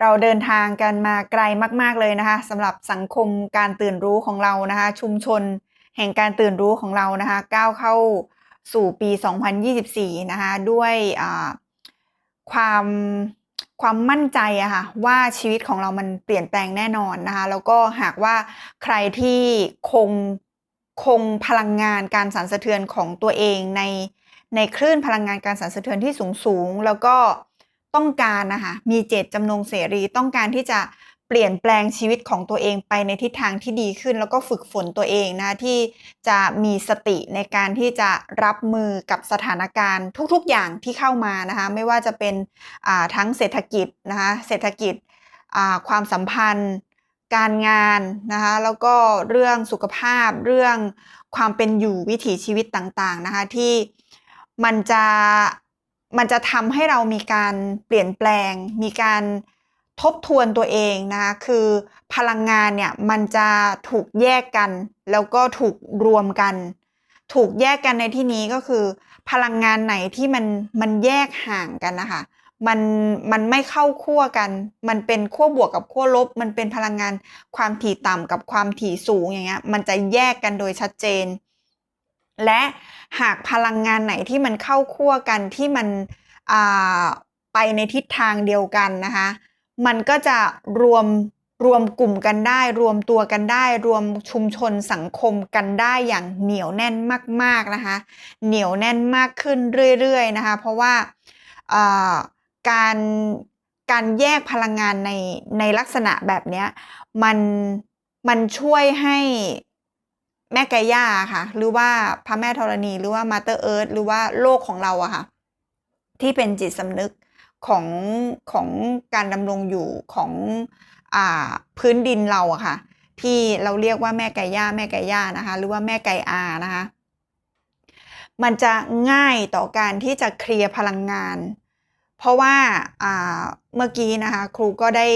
เราเดินทางกันมาไกลมาก ๆ เลยนะคะสำหรับสังคมการตื่นรู้ของเรานะคะ ชุมชนแห่งการตื่นรู้ของเรานะคะ ก้าวเข้าสู่ปี 2024 นะคะ ด้วยความความมั่นใจอะค่ะว่าชีวิตของเรามันเปลี่ยนแปลงแน่นอนนะคะ แล้วก็หากว่าใครที่คงคงพลังงานการสั่นสะเทือนของตัวเองในในคลื่นพลังงานการสั่นสะเทือนที่สูงสูงๆแล้วก็ ต้องการนะคะมีเจตจำนงเสรีต้องการที่จะเปลี่ยนแปลงชีวิตของตัวเองไปในทิศทางที่ดีขึ้น แล้วก็ฝึกฝนตัวเองนะที่จะมีสติในการที่จะรับมือกับสถานการณ์ทุกๆอย่างที่เข้ามานะคะไม่ว่าจะเป็นทั้งเศรษฐกิจนะคะเศรษฐกิจความสัมพันธ์ การงานนะคะแล้วก็เรื่องสุขภาพเรื่องความเป็นอยู่วิถีชีวิตต่างๆนะคะที่มันจะ มันจะทำให้เรามีการเปลี่ยนแปลง มีการทบทวนตัวเองนะคะคือพลังงานเนี่ยมันจะถูกแยกกัน แล้วก็ถูกรวมกัน ถูกแยกกันในที่นี้ก็คือ พลังงานไหนที่มันมันแยกห่างกันนะคะมันมันไม่เข้าขั้วกัน มันเป็นขั้วบวกกับขั้วลบ มันเป็นพลังงานความถี่ต่ำกับความถี่สูงอย่างเงี้ย มันจะแยกกันโดยชัดเจน และหากพลังงานไหนที่มันเข้าขั้วกันที่มันไปในทิศทางเดียวกันนะคะ มันก็จะรวมรวมกลุ่มกันได้ รวมตัวกันได้ รวมชุมชนสังคมกันได้อย่างเหนียวแน่นมากๆนะคะ เหนียวแน่นมากขึ้นเรื่อยๆนะคะ เพราะว่าการการแยกพลังงานในในลักษณะแบบนี้มันมันช่วยให้ แม่ไกย่าค่ะ หรือว่าพระแม่ธรณี หรือว่ามาเตอร์เอิร์ธหรือว่าโลกของเราอะค่ะ ที่เป็นจิตสำนึกของของการดำรงอยู่ของอ่าพื้นดินเราอะค่ะ ที่เราเรียกว่าแม่ไก่ย่าแม่ไก่ย่านะคะ หรือว่าแม่ไก่อานะคะ มันจะง่ายต่อการที่จะเคลียร์พลังงาน เพราะว่าอ่าเมื่อกี้นะคะครูก็ได้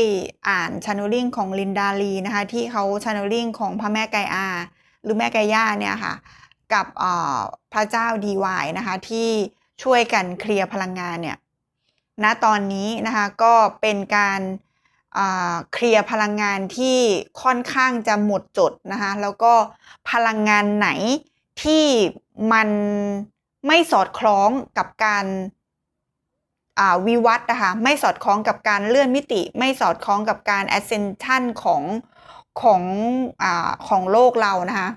อ่านช n น e ลิงของลินดาลีนะคะที่เขาช n น e ลิงของพระแม่ไก่อา หรือแม่ไก่ย่าเนี่ยค่ะกับพระเจ้าดีวายนะคะที่ช่วยกันเคลียร์พลังงานเนี่ยณตอนนี้นะคะก็เป็นการเคลียร์พลังงานที่ค่อนข้างจะหมดจดนะคะแล้วก็พลังงานไหนที่มันไม่สอดคล้องกับการวิวัฒน์นะคะไม่สอดคล้องกับการเลื่อนมิติ ไม่สอดคล้องกับการ ascension ของ ของอของโลกเรานะคะ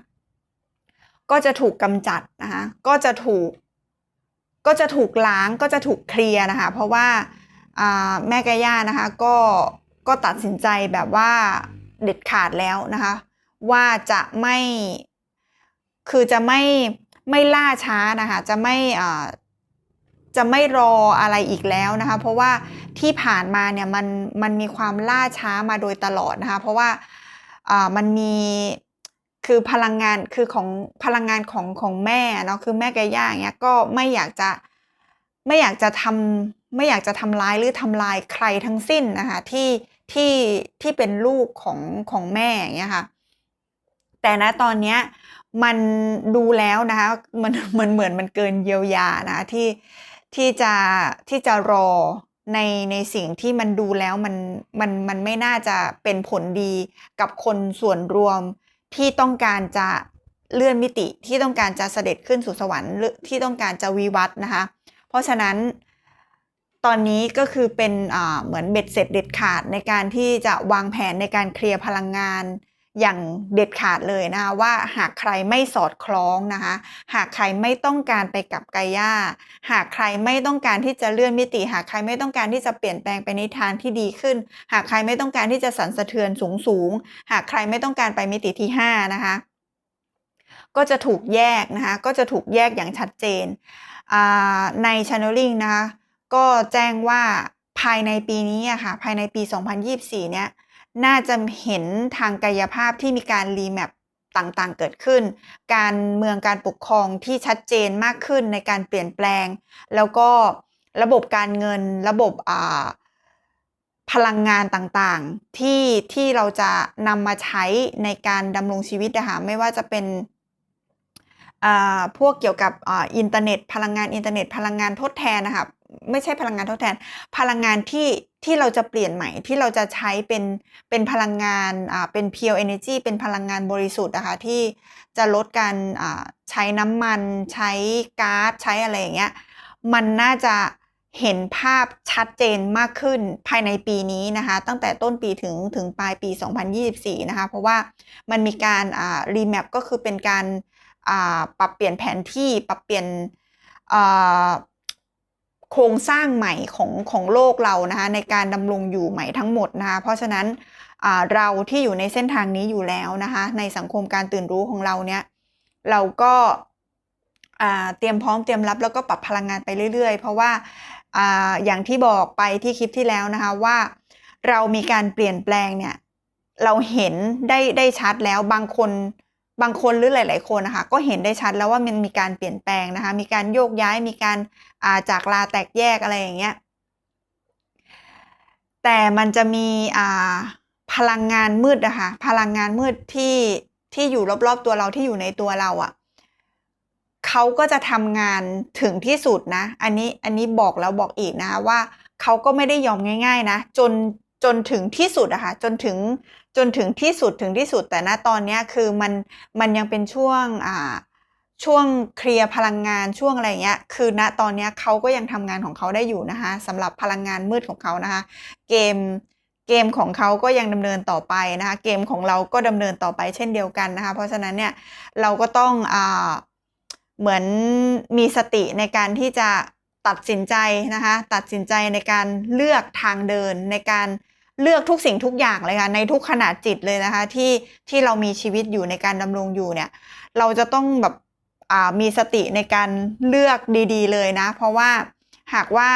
ก็จะถูกกำจัดนะคะก็จะถูก ก็จะถูกล้างก็จะถูกเคลียร์นะคะเพราะว่าแม่แกย่านะคะก็ก็ตัดสินใจแบบว่าเด็ดขาดแล้วนะคะว่าจะไม่คือจะไม่ไม่ล่าช้านะคะจะไม่จะไม่รออะไรอีกแล้วนะคะเพราะว่าที่ผ่านมาเนี่ยมันมันมีความล่าช้ามาโดยตลอดนะคะเพราะว่า มันมีคือพลังงานคือของพลังงานของของแม่เนาะคือแม่แกย่าอย่างเงี้ยก็ไม่อยากจะไม่อยากจะทำไม่อยากจะทำร้ายหรือทำลายใครทั้งสิ้นนะคะที่ที่ที่เป็นลูกของของแม่อย่างเงี้ยค่ะ แต่นะตอนเนี้ยมันดูแล้วนะคะมันมือนเหมือนมันเกินเยียวยานะที่ที่จะที่จะรอ ในในสิ่งที่มันดูแล้วมันมันมันไม่น่าจะเป็นผลดีกับคนส่วนรวมที่ต้องการจะเลื่อนมิติที่ต้องการจะเสด็จขึ้นสู่สวรรค์หรือที่ต้องการจะวิวัฒนะคะ เพราะฉะนั้นตอนนี้ก็คือเป็นเหมือนเบ็ดเสร็จเด็ดขาดในการที่จะวางแผนในการเคลียร์พลังงาน อย่างเด็ดขาดเลยนะคะว่าหากใครไม่สอดคล้องนะคะหากใครไม่ต้องการไปกับกายาหากใครไม่ต้องการที่จะเลื่อนมิติ หากใครไม่ต้องการที่จะเปลี่ยนแปลงไปในทางที่ดีขึ้น หากใครไม่ต้องการที่จะสั่นสะเทือนสูงสูงหากใครไม่ต้องการไปมิติที่ 5 นะคะ ก็จะถูกแยกนะคะก็จะถูกแยกอย่างชัดเจนใน channeling นะคะก็แจ้งว่าภายในปีนี้อะค่ะภายในปี 2024 เนี้ย น่าจะเห็นทางกายภาพที่มีการรีแมปต่างๆ เกิดขึ้น การเมืองการปกครองที่ชัดเจนมากขึ้นในการเปลี่ยนแปลง แล้วก็ระบบการเงินระบบพลังงานต่างๆ ที่ที่เราจะนำมาใช้ในการดำรงชีวิตนะคะไม่ว่าจะเป็นพวกเกี่ยวกับอินเทอร์เน็ต พลังงานอินเทอร์เน็ต พลังงานทดแทนนะคะ ไม่ใช่พลังงานทดแทน พลังงานที่ที่เราจะเปลี่ยนใหม่ที่เราจะใช้เป็นเป็นพลังงานอ่าเป็น pure energy เป็นพลังงานบริสุทธิ์นะคะที่จะลดการอ่าใช้น้ำมันใช้ก๊าซใช้อะไรอย่างเงี้ยมันน่าจะเห็นภาพชัดเจนมากขึ้นภายในปีนี้นะคะ ตั้งแต่ต้นปีถึงถึงปลายปี 2024 นะคะ เพราะว่ามันมีการอ่า remap ก็คือเป็นการอ่าปรับเปลี่ยนแผนที่ปรับเปลี่ยนอ่า โครงสร้างใหม่ของของโลกเรานะคะในการดำรงอยู่ใหม่ทั้งหมดนะคะเพราะฉะนั้นเราที่อยู่ในเส้นทางนี้อยู่แล้วนะคะในสังคมการตื่นรู้ของเราเนี่ยเราก็เตรียมพร้อมเตรียมรับแล้วก็ปรับพลังงานไปเรื่อย ๆ เพราะว่าออย่างที่บอกไปที่คลิปที่แล้วนะคะว่าเรามีการเปลี่ยนแปลงเนี่ยเราเห็นได้ได้ชัดแล้วบางคน บางคนหรือหลาย ๆ คนนะคะก็เห็นได้ชัดแล้วว่ามันมีการเปลี่ยนแปลงนะคะ มีการโยกย้ายมีการาจากลาแตกแยกอะไรอย่างเงี้ยแต่มันจะมีพลังงานมืดนะคะพลังงานมืดที่ที่อยู่รอบๆตัวเราที่อยู่ในตัวเราอะ่ะเขาก็จะทำงานถึงที่สุดนะ อันนี้อันนี้บอกแล้วบอกอีกนะคะว่าเขาก็ไม่ได้ยอมง่าย ๆ นะ จน จนถึงที่สุดอะคะ่ะจนถึงจนถึงที่สุดถึงที่สุด แต่ณตอนเนี้ยคือมันมันยังเป็นช่วงอ่าช่วงเคลียร์พลังงานช่วงอะไรเงี้ย คือณตอนเนี้ยเขาก็ยังทำงานของเขาได้อยู่นะคะสำหรับพลังงานมืดของเขานะคะ เกมเกมของเขาก็ยังดำเนินต่อไปนะคะ เกมของเราก็ดำเนินต่อไปเช่นเดียวกันนะคะ เพราะฉะนั้นเนี่ยเราก็ต้องอ่าเหมือนมีสติในการที่จะตัดสินใจนะคะ ตัดสินใจในการเลือกทางเดินในการ เลือกทุกสิ่งทุกอย่างเลยค่ะในทุกขนาดจิตเลยนะคะ ที่ที่เรามีชีวิตอยู่ในการดำรงอยู่เนี่ย เราจะต้องแบบมีสติในการเลือกดี ๆ เลยนะ เพราะว่าหากว่า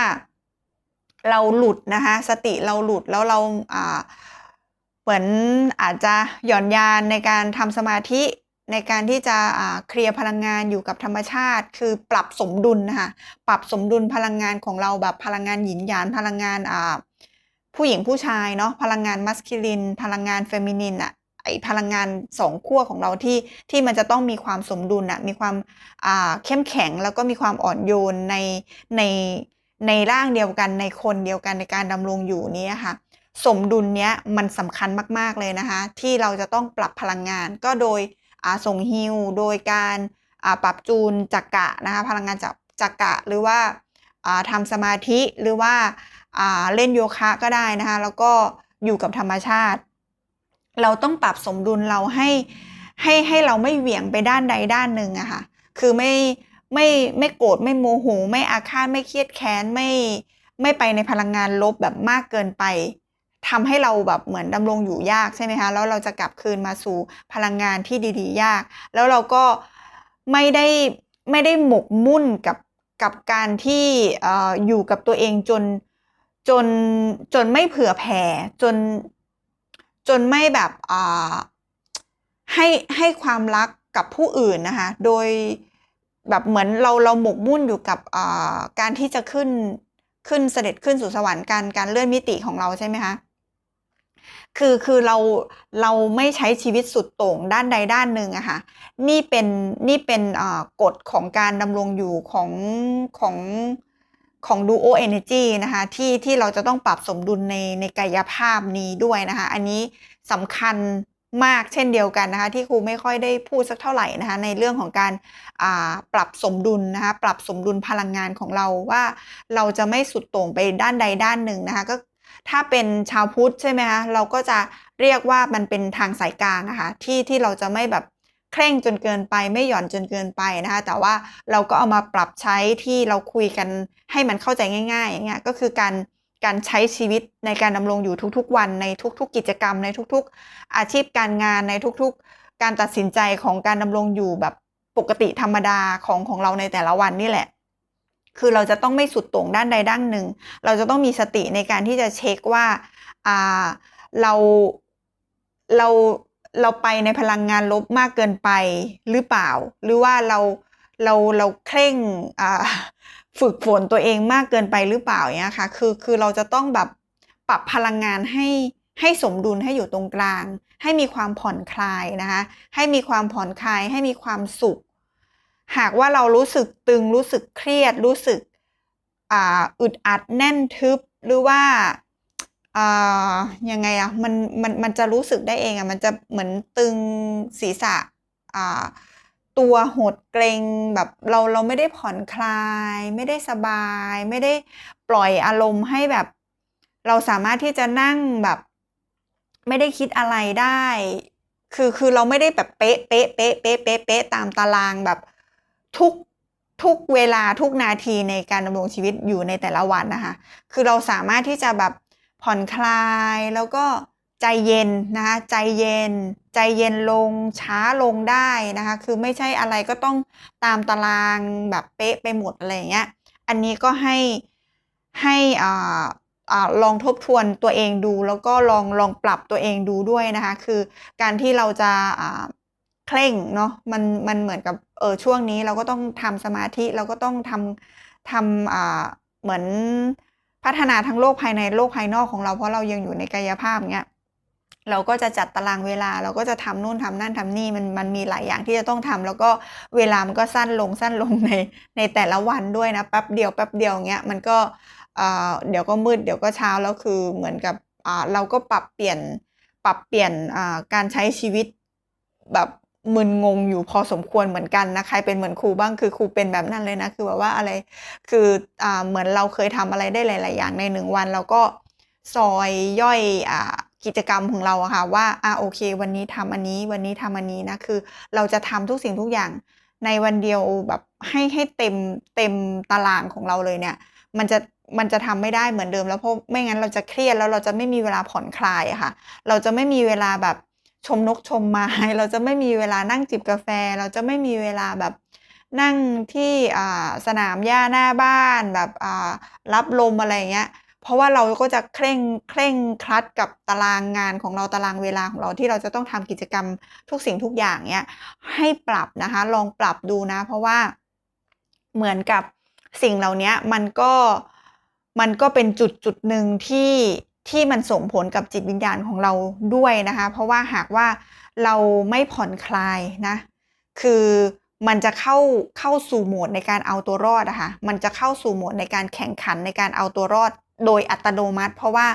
เราหลุดนะคะ สติเราหลุดแล้วเราเหมือนอาจจะหย่อนยานในการทำสมาธิในการที่จะเคลียร์พลังงานอยู่กับธรรมชาติ คือปรับสมดุลนะคะปรับสมดุลพลังงานของเราแบบพลังงานหยินหยานพลังงาน ผู้หญิงผู้ชายเนาะพลังงานมัสคิลิน พลังงานเฟมินินอะไอพลังงานสองขั้วของเราที่ที่มันจะต้องมีความสมดุลอะมีความอ่าเข้มแข็งแล้วก็มีความอ่อนโยนในในในร่างเดียวกันในคนเดียวกันในการดำรงอยู่นี้ค่ะสมดุลเนี้ยมันสำคัญมาก ๆ เลยนะคะ ที่เราจะต้องปรับพลังงานก็โดยส่งฮิวโดยการปรับจูนจักกะนะคะพลังงานจากจักกะหรือว่าทำสมาธิหรือว่า เล่นโยคะก็ได้นะคะแล้วก็อยู่กับธรรมชาติ เราต้องปรับสมดุลเราให้ให้ให้เราไม่เหวี่ยงไปด้านใดด้านหนึ่งอะคะ่ะคือไม่ไม่ไม่โกรธไม่โมโหไม่อาฆาตไม่เครียดแค้นไม่ไม่ไปในพลังงานลบแบบมากเกินไปทำให้เราแบบเหมือนดำรงอยู่ยากใช่ไหมคะแล้วเราจะกลับคืนมาสู่พลังงานที่ดีๆ ยาก แล้วเราก็ไม่ได้ไม่ได้หมกมุ่นกับกับการที่อยู่กับตัวเองจน จนจนไม่เผื่อแผ่จนจนไม่แบบให้ให้ความรักกับผู้อื่นนะคะโดยแบบเหมือนเราเราหมกมุ่นอยู่กับการที่จะขึ้นขึ้นเสด็จขึ้นสู่สวรรค์การการเลื่อนมิติของเราใช่ไหมคะคือคือเราเราไม่ใช้ชีวิตสุดโต่งด้านใดด้านหนึ่งอะค่ะนี่เป็นนี่เป็นกฎของการดำรงอยู่ของของ ของ Duo Energy นะคะที่ที่เราจะต้องปรับสมดุลในในกายภาพนี้ด้วยนะคะอันนี้สำคัญมากเช่นเดียวกันนะคะที่ครูไม่ค่อยได้พูดสักเท่าไหร่นะคะในเรื่องของการปรับสมดุลนะคะปรับสมดุลพลังงานของเราว่าเราจะไม่สุดโต่งไปด้านใดด้านหนึ่งนะคะก็ถ้าเป็นชาวพุทธใช่ไหมคะเราก็จะเรียกว่ามันเป็นทางสายกลางนะคะที่ที่เราจะไม่แบบ เคร่งจนเกินไปไม่หย่อนจนเกินไปนะคะแต่ว่าเราก็เอามาปรับใช้ที่เราคุยกันให้มันเข้าใจง่ายๆอย่างเงี้ยก็คือการการใช้ชีวิตในการดำรงอยู่ทุกๆ วันในทุก ๆ กิจกรรม ในทุก ๆ อาชีพการงานในทุกๆ การตัดสินใจของการดำรงอยู่แบบปกติธรรมดาของของเราในแต่ละวันนี่แหละ คือเราจะต้องไม่สุดโต่งด้านใดด้านหนึ่ง เราจะต้องมีสติในการที่จะเช็คว่าอ่าเราเรา เราไปในพลังงานลบมากเกินไปหรือเปล่า หรือว่าเราเราเราเคร่งฝึกฝนตัวเองมากเกินไปหรือเปล่าเนี่ยค่ะคือคือเราจะต้องแบบปรับพลังงานให้ให้สมดุลให้อยู่ตรงกลาง ให้มีความผ่อนคลายนะคะให้มีความผ่อนคลายให้มีความสุข หากว่าเรารู้สึกตึงรู้สึกเครียดรู้สึกอ,อึดอัดแน่นทึบหรือว่า ยังไงอะมันมันมันจะรู้สึกได้เองอะมันจะเหมือนตึงศีรษะอ่าตัวหดเกรงแบบเราเราไม่ได้ผ่อนคลาย ไม่ได้สบาย ไม่ได้ปล่อยอารมณ์ให้แบบ เราสามารถที่จะนั่งแบบ ไม่ได้คิดอะไรได้ คือคือเราไม่ได้แบบเป๊ะเป๊ะเป๊ะเป๊ะเป๊ะเป๊ะตามตารางแบบทุกทุกเวลาทุกนาทีในการดำรงชีวิตอยู่ในแต่ละวันนะคะ คือเราสามารถที่จะแบบ ผ่อนคลายแล้วก็ใจเย็นนะคะใจเย็น ใจเย็นลงช้าลงได้นะคะคือไม่ใช่อะไรก็ต้องตามตารางแบบเป๊ะไปหมดอะไรเงี้ยอันนี้ก็ให้ให้อ่าอ่าลองทบทวนตัวเองดูแล้วก็ลองลองปรับตัวเองดูด้วยนะคะคือการที่เราจะอ่าเคร่งเนาะมันมันเหมือนกับเออช่วงนี้เราก็ต้องทำสมาธิเราก็ต้องทำทำอ่าเหมือน พัฒนาทั้งโลกภายในโลกภายนอกของเราเพราะเรายังอยู่ในกายภาพเนี้ยเราก็จะจัดตารางเวลาเราก็จะทำนู่นทำนั่นทำนี่มันมันมีหลายอย่างที่จะต้องทำแล้วก็เวลามันก็สั้นลงสั้นลงในในแต่ละวันด้วยนะแป๊บเดียวแป๊บเดียวเงี้ยมันก็เดี๋ยวก็มืดเดี๋ยวก็เช้าแล้วคือเหมือนกับเราก็ปรับเปลี่ยนปรับเปลี่ยนการใช้ชีวิตแบบ มึนงงอยู่พอสมควรเหมือนกันนะใครเป็นเหมือนครูบ้างคือครูเป็นแบบนั้นเลยนะ คือแบบว่าอะไรคืออเหมือนเราเคยทำอะไรได้หลาย ๆ อย่างในหนึ่งวันเราก็ซอยย่อยอกิจกรรมของเราอะค่ะว่าอ่าโอเค วันนี้ทำอันนี้ วันนี้ทำอันนี้นะคือ เราจะทำทุกสิ่งทุกอย่างในวันเดียวแบบให้ให้เต็มเต็มตารางของเราเลยเนี่ย มันจะมันจะทำไม่ได้เหมือนเดิมแล้วเพราะไม่งั้นเราจะเครียดแล้วเราจะไม่มีเวลาผ่อนคลายอะค่ะ เราจะไม่มีเวลาแบบ ชมนกชมไม้ เราจะไม่มีเวลานั่งจิบกาแฟ เราจะไม่มีเวลาแบบนั่งที่สนามหญ้าหน้าบ้านแบบรับลมอะไรเงี้ย เพราะว่าเราก็จะเคร่งเคร่งครัดกับตารางงานของเราตารางเวลาของเราที่เราจะต้องทำกิจกรรมทุกสิ่งทุกอย่างเนี้ยให้ปรับนะคะลองปรับดูนะ เพราะว่าเหมือนกับสิ่งเหล่านี้มันก็มันก็เป็นจุดจุดหนึ่งที่ ที่มันส่งผลกับจิตวิญญาณของเราด้วยนะคะ เพราะว่าหากว่าเราไม่ผ่อนคลายนะ คือมันจะเข้าเข้าสู่โหมดในการเอาตัวรอดนะคะมันจะเข้าสู่โหมดในการแข่งขันในการเอาตัวรอดโดยอัตโนมัติ เพราะว่า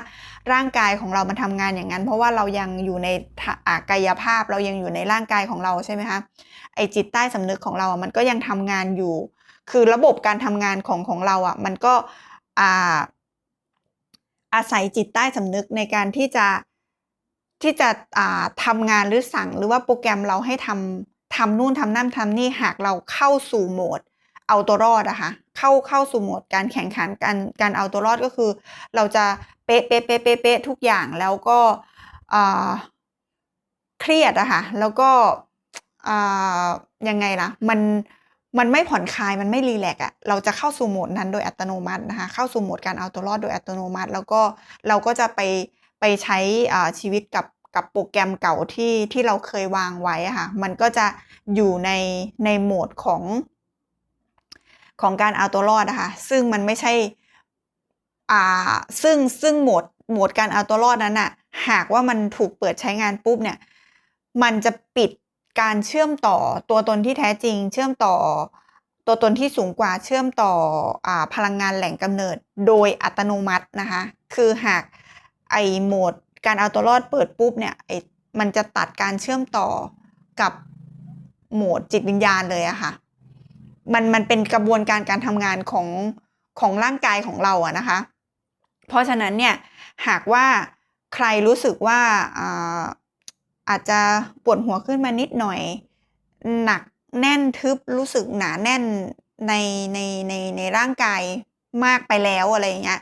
ร่างกายของเรามันทำงานอย่างนั้น เพราะว่าเรายังอยู่ในกายภาพเรายังอยู่ในร่างกายของเราใช่ไหมคะไอจิตใต้สำนึกของเราอะมันก็ยังทำงานอยู่ คือระบบการทำงานของของเราอะมันก็อ่า อาศัยจิตใต้สำนึกในการที่จะที่จะทำงานหรือสั่งหรือว่าโปรแกรมเราให้ทำทำนู่นทำนั่นทำนี่หากเราเข้าสู่โหมดเอาตัวรอดอะคะเข้าเข้าสู่โหมดการแข่งขันการการเอาตัวรอดก็คือ เราจะเป๊ะเป๊ะเป๊ะเป๊ะทุกอย่างแล้วก็เครียดอะค่ะแล้วก็ยังไงล่ะ มัน มันไม่ผ่อนคลายมันไม่รีแลกอะเราจะเข้าสู่โหมดนั้นโดยอัตโนมัตินะคะเข้าสู่โหมดการเอาตัวรอดโดยอัตโนมัติ แล้วก็เราก็จะไปไปใช้ชีวิตกับกับโปรแกรมเก่าที่ที่เราเคยวางไว้ค่ะมันก็จะอยู่ในในโหมดของของการเอาตัวรอดนะคะซึ่งมันไม่ใช่อ่าซึ่งซึ่งโหมดโหมดการเอาตัวรอดนั้นอะหากว่ามันถูกเปิดใช้งานปุ๊บเนี่ยมันจะปิด การเชื่อมต่อตัวตนที่แท้จริง เชื่อมต่อตัวตนที่สูงกว่าเชื่อมต่ออพลังงานแหล่งกำเนิด โดยอัตโนมัตินะคะ คือหากไอโหมดการเอาตัวรอดเปิดปุ๊บเนี่ยไอมันจะตัดการเชื่อมต่อกับโหมดจิตวิญญาณเลยอะค่ะ มันมันเป็นกระบวนการการทำงานของของร่างกายของเราอะนะคะ เพราะฉะนั้นเนี่ยหากว่าใครรู้สึกว่า อาจจะปวดหัวขึ้นมานิดหน่อย หนักแน่นทึบรู้สึกหนาแน่นในในในในร่างกายมากไปแล้วอะไรเงี้ย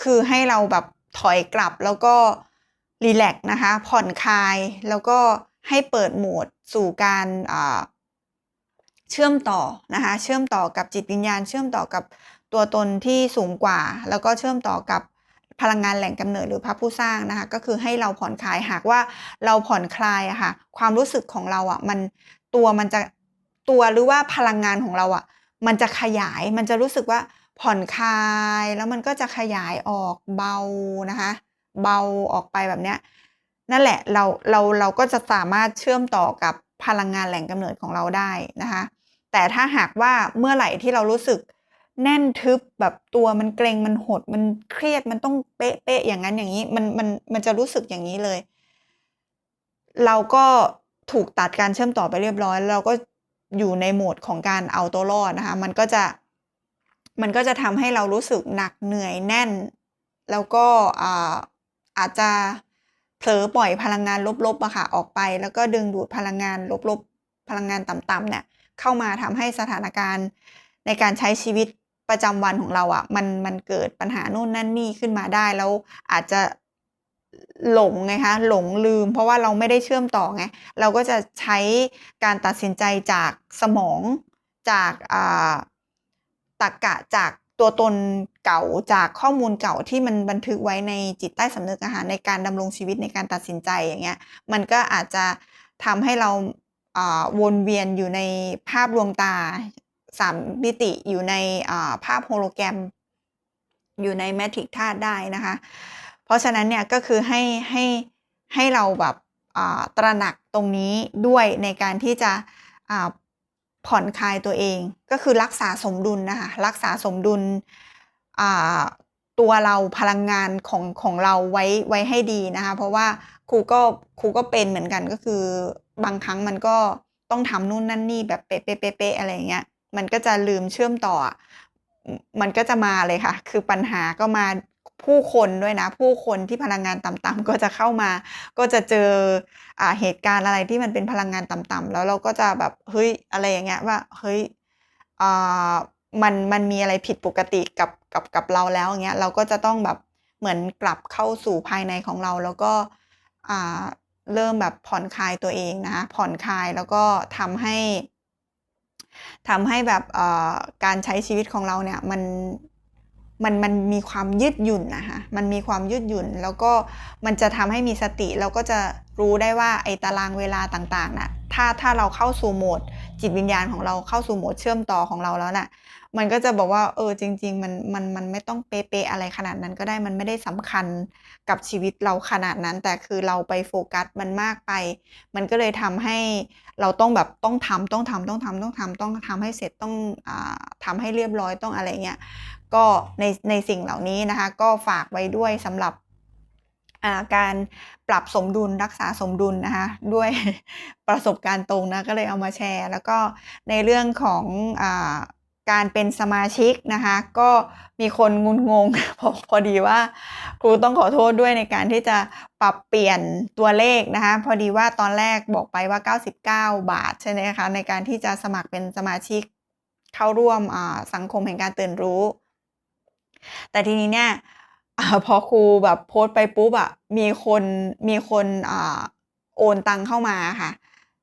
คือให้เราแบบถอยกลับแล้วก็รีแลกนะคะ ผ่อนคลายแล้วก็ให้เปิดโหมดสู่การเชื่อมต่อนะคะ เชื่อมต่อกับจิตวิญญาณ เชื่อมต่อกับตัวตนที่สูงกว่า แล้วก็เชื่อมต่อกับ พลังงานแหล่งกำเนิดหรือพระผู้สร้างนะคะก็คือให้เราผ่อนคลายหากว่าเราผ่อนคลายอะค่ะความรู้สึกของเราอะมันตัวมันจะตัวหรือว่าพลังงานของเราอะมันจะขยายมันจะรู้สึกว่าผ่อนคลายแล้วมันก็จะขยายออกเบานะคะเบาออกไปแบบเนี้ยนั่นแหละเราเราเราก็จะสามารถเชื่อมต่อกับพลังงานแหล่งกำเนิดของเราได้นะคะแต่ถ้าหากว่าเมื่อไหร่ที่เรารู้สึก แน่นทึบแบบตัวมันเกร็งมันหด มันเครียดมันต้องเป๊ะๆอย่างนั้นอย่างนี้มันมันมันจะรู้สึกอย่างนี้เลย เราก็ถูกตัดการเชื่อมต่อไปเรียบร้อย เราก็อยู่ในโหมดของการเอาตัวรอดนะคะมันก็จะมันก็จะทำให้เรารู้สึกหนักเหนื่อยแน่น แล้วก็อาอาจจะเผลอปล่อยพลังงานลบๆอะค่ะออกไป แล้วก็ดึงดูดพลังงานลบๆ พลังงานต่ำๆเนี่ยเข้ามาทำให้สถานการณ์ในการใช้ชีวิต ประจำวันของเราอะมันมันเกิดปัญหาโน่นนั่นนี่ขึ้นมาได้แล้วอาจจะหลงไงคะหลงลืม เพราะว่าเราไม่ได้เชื่อมต่อไงเราก็จะใช้การตัดสินใจจากสมองจากอ่าตรรกะจากตัวตนเก่าจากข้อมูลเก่าที่มันบันทึกไว้ในจิตใต้สำนึกอะค่ะในการดำรงชีวิตในการตัดสินใจอย่างเงี้ยมันก็อาจจะทำให้เราอ่าวนเวียนอยู่ในภาพลวงตา สามมิติอยู่ในภาพโฮโลแกรม อยู่ในแมทริกธาตุได้นะคะ เพราะฉะนั้นเนี่ยก็คือให้ให้ให้เราแบบตระหนักตรงนี้ด้วยในการที่จะผ่อนคลายตัวเอง ก็คือรักษาสมดุลนะคะรักษาสมดุลตัวเราพลังงานของของเราไว้ไว้ให้ดีนะคะเพราะว่าครูก็ครูก็เป็นเหมือนกันก็คือบางครั้งมันก็ต้องทำนู่นนั่นนี่แบบเป๊ะเป๊ะเป๊ะเป๊ะอะไรอย่างเงี้ย มันก็จะลืมเชื่อมต่อ มันก็จะมาเลยค่ะ คือปัญหาก็มาผู้คนด้วยนะ ผู้คนที่พลังงานต่ำๆก็จะเข้ามา ก็จะเจออเหตุการณ์อะไรที่มันเป็นพลังงานต่ำๆแล้วเราก็จะแบบเฮ้ยอะไรอย่างเงี้ยว่าเฮ้ยมันมันมีอะไรผิดปกติกับกับกับเราแล้วอย่างเงี้ยเราก็จะต้องแบบเหมือนกลับเข้าสู่ภายในของเราแล้วก็เริ่มแบบผ่อนคลายตัวเองนะคะผ่อนคลายแล้วก็ทำให้ ทำให้แบบการใช้ชีวิตของเราเนี่ยมันมันมันมีความยืดหยุ่นนะคะมันมีความยืดหยุ่น แล้วก็มันจะทำให้มีสติ แล้วก็จะ รู้ได้ว่าไอ้ตารางเวลาต่างๆน่ะถ้าถ้าเราเข้าสู่โหมด จิตวิญญาณของเราเข้าสู่โหมดเชื่อมต่อของเราแล้วน่ะ มันก็จะบอกว่า เออจริง ๆ มันมันมันไม่ต้องเป๊ะๆอะไรขนาดนั้นก็ได้มันไม่ได้สำคัญกับชีวิตเราขนาดนั้น แต่คือเราไปโฟกัสมันมากไป มันก็เลยทำให้เราต้องแบบต้องทำต้องทำต้องทำต้องทำต้องทำให้เสร็จต้องอ่าทำให้เรียบร้อยต้องอะไรเงี้ยก็ในในสิ่งเหล่านี้นะคะ ก็ฝากไว้ด้วยสำหรับ การปรับสมดุลรักษาสมดุลนะคะด้วยประสบการณ์ตรงนะก็เลยเอามาแชร์ แล้วก็ในเรื่องของอการเป็นสมาชิกนะคะก็มีคนงุนงงพอพอดีว่า ครูต้องขอโทษด้วยในการที่จะปรับเปลี่ยนตัวเลขนะคะพอดีว่าตอนแรกบอกไปว่า 99 บาทใช่ไหมคะในการที่จะสมัครเป็นสมาชิกเข้าร่วมสังคมแห่งการตื่นรู้ แต่ทีนี้เนี่ย อพอครูแบบโพสต์ไปปุ๊บอะมีคนมีคนอโอนตังเข้ามาค่ะ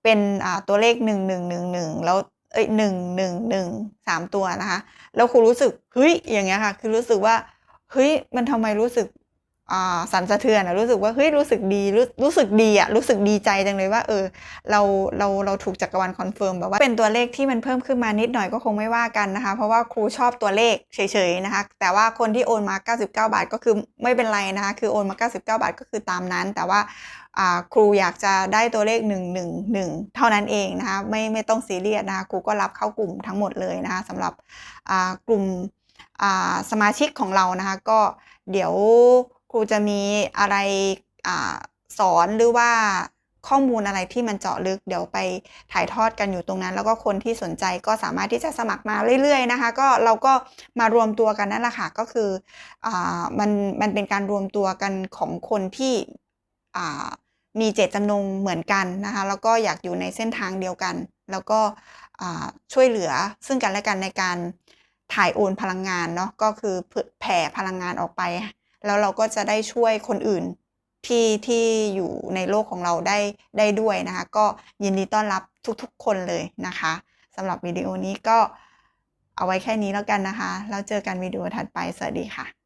เป็นตัวเลขหนึ่งหนึ่งหนึ่งหนึ่งแล้วเอ้ยหนึ่งหนึ่งหนึ่งสามตัวนะคะ แล้วครูรู้สึกเฮ้ยอย่างเงี้ยค่ะ คือรู้สึกว่าเฮ้ยมันทำไมรู้สึก สั่นสะเทือนอะรู้สึกว่าเฮ้ยรู้สึกดีรู้รู้สึกดีอะรู้สึกดีใจจังเลยว่า เออ เราเราเราถูกจักรวาลคอนเฟิร์มแบบว่าเป็นตัวเลขที่มันเพิ่มขึ้นมานิดหน่อยก็คงไม่ว่ากันนะคะ เพราะว่าครูชอบตัวเลขเฉยๆนะคะ แต่ว่าคนที่โอนมา 99 บาทก็คือไม่เป็นไรนะคะ คือโอนมา 99 บาทก็คือตามนั้น แต่ว่าครูอยากจะได้ตัวเลข 1 1 1 เท่านั้นเองนะคะไม่ไม่ต้องซีเรียสนะคะครูก็รับเข้ากลุ่มทั้งหมดเลยนะคะสำหรับกลุ่มสมาชิกของเรานะคะ ก็เดี๋ยว ครูจะมีอะไรอสอนหรือว่าข้อมูลอะไรที่มันเจาะลึกเดี๋ยวไปถ่ายทอดกันอยู่ตรงนั้น แล้วก็คนที่สนใจก็สามารถที่จะสมัครมาเรื่อย ๆ นะคะ ก็เราก็มารวมตัวกันนั่นแหละค่ะก็คืออมันมันเป็นการรวมตัวกันของคนที่มีเจตจำนงเหมือนกันนะคะ แล้วก็อยากอยู่ในเส้นทางเดียวกัน แล้วก็ช่วยเหลือซึ่งกันและกันในการถ่ายโอนพลังงานเนาะก็คือแผ่พลังงานออกไป แล้วเราก็จะได้ช่วยคนอื่นที่ที่อยู่ในโลกของเราได้ได้ด้วยนะคะ ก็ยินดีต้อนรับทุกๆ คนเลยนะคะสำหรับวิดีโอนี้ก็เอาไว้แค่นี้แล้วกันนะคะ แล้วเจอกันวิดีโอถัดไป สวัสดีค่ะ